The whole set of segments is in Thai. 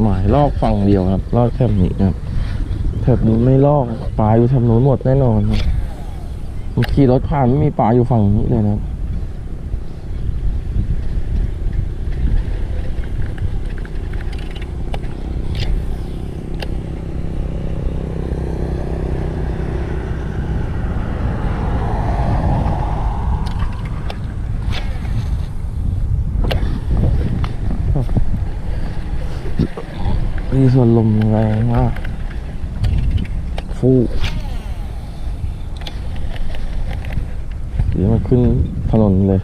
หมายลอกฝั่งเดียวครับลอกแถบนี้ครับแถบนี้ไม่ลอกปลาอยู่แถบนู้นหมดแน่นอนครับขี่รถผ่านไม่มีปลาอยู่ฝั่งนี้เลยนะ ครับนี่ส่วนลมแรงมาก ฟูเดี๋ยวมาขึ้นถนนเลย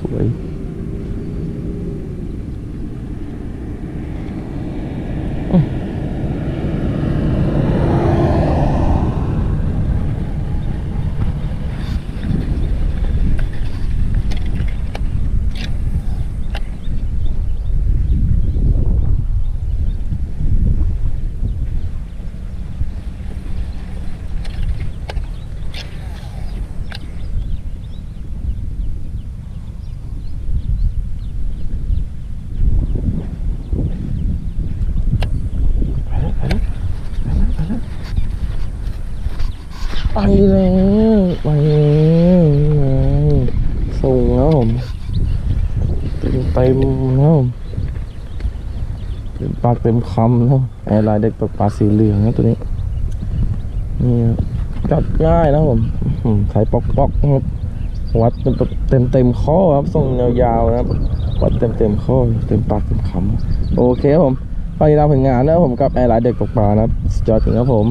สวย ไปแล้วไปแล้วนี่ไงส่งแล้วผมเต็มเต็มแล้วผมเต็มปากเต็มคำแล้วแอร์ไลน์เด็กตกปลาสีเหลืองนะตัวนี้นี่ครับจัดง่ายนะผมใส่ปอกปอกๆครับวัดเต็มเต็มเต็มข้อครับส่งยาวๆนะครับวัดเต็มเต็มข้อเต็มปากเต็มคำโอเคครับผมไปตามผลงานนะครับผมกับแอร์ไลน์เด็กตกปลานะครับสุดยอดจริงครับผม